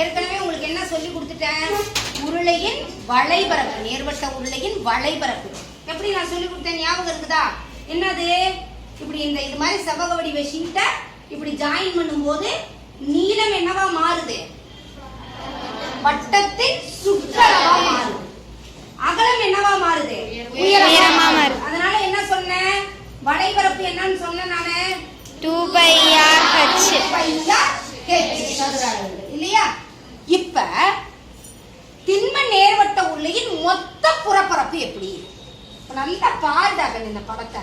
ஏற்கனவே உங்களுக்கு என்ன சொல்லி கொடுத்துட்டேன்? உருளையின் வளைபரப்பு நேர்வட்ட உருளையின் வளைபரப்பு. எப்படி நான் சொல்லி கொடுத்தேன்? ஞாபகம் இருக்குதா? என்னது? இப்படி இந்த இது மாதிரி செவ்வக வடிவ ஷீட்டை இப்படி ஜாயின் பண்ணும்போது நீளம் என்னவா மாறுது? வட்டத்தின் சுற்றளவா மாறுது. அகலம் என்னவா மாறுது? உயரமா மாறுது. அதனால என்ன சொன்னேன்? வளைபரப்பு என்னன்னு சொன்னேன் நானு. டூ பை ஆர் ஹச் பையா ஹெச் சதுர அளவு இல்லையா? இப்ப திண்ம நேர்வட்ட உருளையின் மொத்த புறப்பரப்பு எப்படி? நல்லா பாருடா இந்த படத்தை.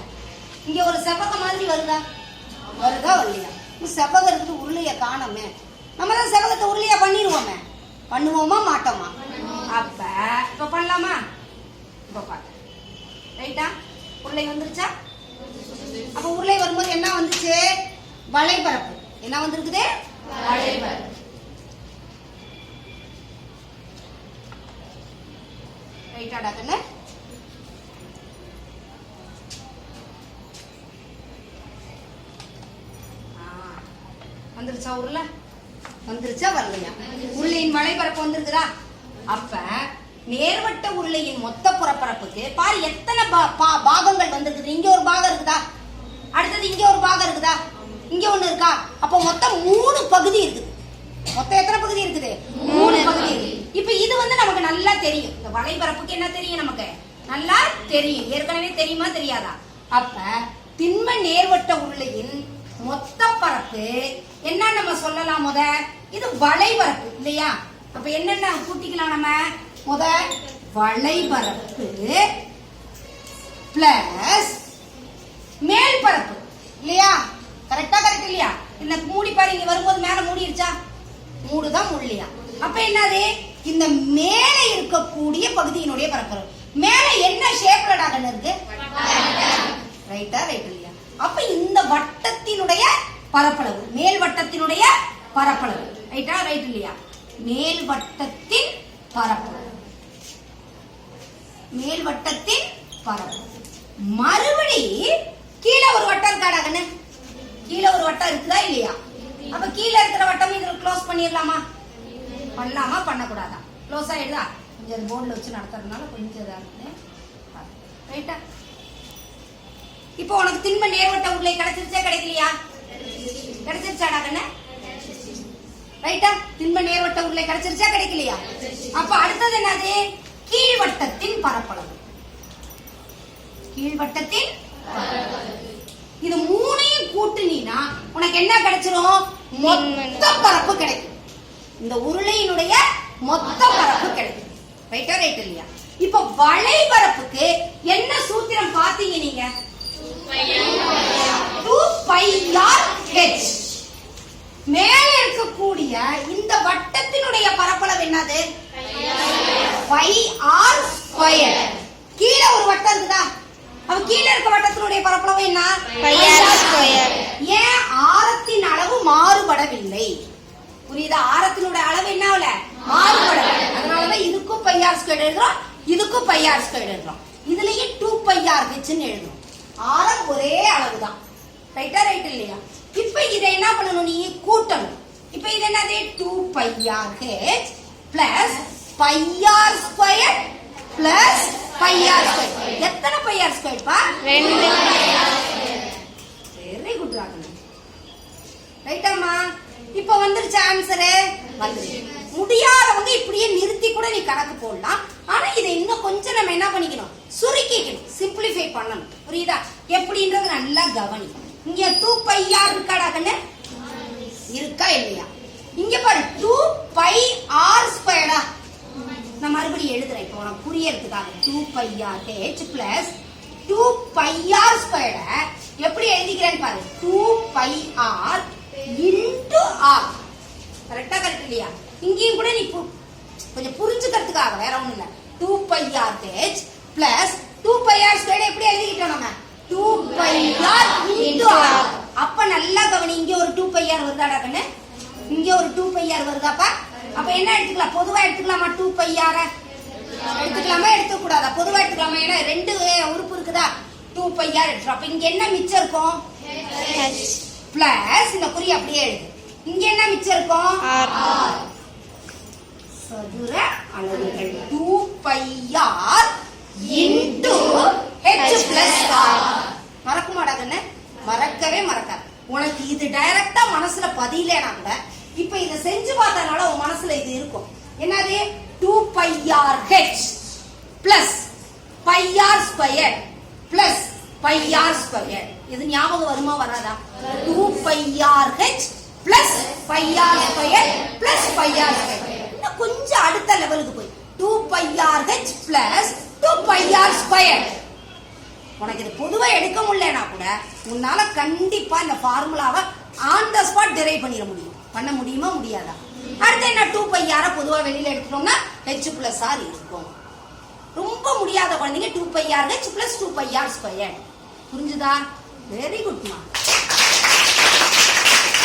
இங்க ஒரு செவ்வக மாதிரி வருதா? வருதா இல்லையா இந்த செவ்வகம் இருக்குது உருளைய காணோமே. நம்ம தான் செவ்வகத்தை உருளையா பண்ணிடுவோமே. பண்ணுவோமா மாட்டோமா? அப்ப இப்ப பண்ணலாமா? இப்ப பாரு. ரைட்டா உருளை வந்துருச்சா? அப்ப உருளை வரும்போது என்ன வந்துச்சு? வளைபரப்பு. என்ன வந்திருக்குது? வளைபரப்பு. ரைட்டாடா கண்ணு வந்துருச்சா உருள வந்துருச்சா வரலையா? உருளையின் வளைபரப்பு வந்துருக்குதா அப்ப நேர்வட்ட உருளையின் மொத்த புறப்பரப்புக்கு பாரு எத்தனை பாகங்கள் வந்திருக்குது. இங்க ஒரு பாகம் இருக்குதா? அடுத்தது இங்க ஒரு பாகம் இருக்குதா? இங்க ஒண்ணு இருக்கா? அப்ப மொத்தம் மூணு பகுதி இருக்குது. மொத்தம் எத்தனை பகுதி இருக்குது? இப்ப இது வந்து நமக்கு நல்லா தெரியும். இந்த வலைபரப்புக்கு என்ன தெரியும் நமக்கு? நல்லா தெரியும். ஏற்கனவே தெரியுமா தெரியாதா? அப்ப திண்ம நேர்வட்ட உருளையின் மொத்த பரப்பு என்ன நம்ம சொல்லலாம் முத. இது வளைபரப்பு இல்லையா? அப்ப என்னென்ன கூட்டிக்கலாம் நம்ம? முத வளைபரப்பு பிளஸ் மேல் பரப்பு இல்லையா? கரெக்டா கரெக்ட் இல்லையா? இந்த மூடி பாரு இங்க வரும்போது மேல மூடிருச்சா? மூடுதான் முள்ளியா அப்ப என்னது? இந்த மேலே இருக்கக்கூடிய பகுதியினுடைய பரப்பளவு. மேலே என்ன ஷேப்ல டாகன் இருக்கு? ரைட்டா ரைட் இல்லையா? அப்ப இந்த வட்டத்தினுடைய பரப்பளவு மேல் வட்டத்தினுடைய பரப்பளவு. ரைட்டா ரைட் இல்லையா? மேல் வட்டத்தின் பரப்பளவு. மேல் வட்டத்தின் பரப்பளவு. மறுபடி கீழே ஒரு வட்டம் இருக்கா கண்ணு கீழே ஒரு வட்டம் இருக்குதா இல்லையா? அப்ப கீழே இருக்கிற வட்டம் இதுல க்ளோஸ் பண்ணிடலாமா? பண்ணலாமா பண்ணக்கூடாதா? க்ளோஸ் ஆகிடுதா கொஞ்சம் போர்டில் வச்சு நடத்துறதுனால கொஞ்சம் இதா ரைட்டா இப்போ உனக்கு திண்ம நேர்வட்ட உருளை கிடைச்சிருச்சா கிடைக்கலையா? கிடைச்சிருச்சாடா கண்ணு? ரைட்டா திண்ம நேர்வட்ட உருளை கிடைச்சிருச்சா கிடைக்கலையா? அப்ப அடுத்தது என்னது? கீழ்வட்டத்தின் பரப்பளவு. கீழ்வட்டத்தின் இது மூணையும் கூட்டுனீனா உனக்கு என்ன கிடைச்சிரும்? மொத்த பரப்பு கிடைக்கும். இந்த உருளையினுடைய மொத்த பரப்பு கிடைக்கும் ரைட்டா ரைட் இல்லையா? இப்ப வளைபரப்புக்கு என்ன சூத்திரம் பாத்தீங்க நீங்க? மேல இருக்கக்கூடிய இந்த வட்டத்தினுடைய பரப்பளவு என்னது? கீழே ஒரு வட்டம் இருக்குதா? அப்ப கீழே இருக்க வட்டத்தினுடைய பரப்பளவு என்ன. ஏன் ஆரத்தின் அளவு மாறுபடவில்லை? புரியுதா? ஆரத்தினுடைய அளவு என்ன ஆகல மாறுபடல அதனாலதான் இதுக்கும் பையார் ஸ்கொயர் எழுதுறோம் இதுக்கும் பையார் ஸ்கொயர் எழுதுறோம். இதுலயே டூ பையார் ஹெச்னு எழுதுறோம். ஆரம் ஒரே அளவு தான் ரைட்டா ரைட் இல்லையா? இப்ப இதை என்ன பண்ணணும் நீ? கூட்டணும். இப்ப இது என்னது? Two pi r H plus pi r square plus pi r square எத்தனை பையார் ஸ்கொயர் பா? ரெண்டு வெரி குட் ராகவன் ரைட்டாம்மா இப்போ வந்துருச்சு ஆன்சரு வந்துருச்சு. முடியாதவங்க இப்படியே நிறுத்தி கூட நீ கணக்கு போடலாம். ஆனா இதை இன்னும் கொஞ்சம் நம்ம என்ன பண்ணிக்கணும்? சுருக்கிக்கணும். சிம்பிளிஃபை பண்ணணும். புரியுதா? எப்படின்றது நல்லா கவனி. இங்க டூ பையார் இருக்காடா கண்ணு? இருக்கா இல்லையா? இங்க பாரு டூ பை ஆர் ஸ்கொயர்டா நான் மறுபடியும் எழுதுறேன். இப்போ உனக்கு புரியறதுக்காக. Two pi R H plus two pi R squared எப்படி எழுதிக்கிறேன்னு பாரு. Two pi R into R இல்லையா? இங்கேயும் கூட நீ கொஞ்சம் புரிஞ்சுக்கிறதுக்காக வேற ஒண்ணும் இல்ல. Two pi R H plus two pi R squared எப்படி எழுதிக்கிட்டோம் நம்ம? Two pi R into R அப்ப நல்லா கவனி இங்க ஒரு டூ பை ஆர் வருதாடா கண்ணு? இங்க ஒரு டூ பை ஆர் வருதாப்பா? அப்ப என்ன எடுத்துக்கலாம்? பொதுவா எடுத்துக்கலாமா டூ பை ஆர எடுத்துக்கலாமா? எடுத்துக்க கூடாதா பொதுவா எடுத்துக்கலாமா? ஏன்னா ரெண்டு உறுப்பு இருக்குதா? டூ பை ஆர் எடுத்துரும் அப்ப இங்க என்ன மிச்சம் இருக்கும்? பிளஸ் இந்த குறி அப்படியே எழுது. இங்க என்ன மிச்சம் இருக்கும். சதுர அலகுகள் two pi R into H plus மறக்க மாட்டாங்கன்னு மறக்கவே மறக்காது. உனக்கு இது டைரக்டா மனசுல பதியலனா கூட இப்ப இதை செஞ்சு பார்த்தனால உன் மனசுல இது இருக்கும். என்னது? Two pi R H plus pi R square plus R square இது ஞாபகம் வருமா வராதா? Two pi R H plus pi r R square plus pi r R square இன்னும் கொஞ்சம் அடுத்த லெவலுக்கு போய். Two pi r R H plus two pi r R square உனக்கு இது பொதுவாக எடுக்க முடியலனா கூட உன்னால கண்டிப்பா இந்த ஃபார்முலாவை ஆன் த ஸ்பாட் டிரைவ் பண்ணிட முடியும். பண்ண முடியுமா முடியாதா? அடுத்து என்ன டூ பை ஆரை பொதுவாக வெளியில் எடுத்துட்டோம்னா ஹெச் பிளஸ் ஆர் இருக்கும். ரொம்ப முடியாத குழந்தைங்க two pi R H plus two pi R square புரிஞ்சுதா? வெரி குட்மா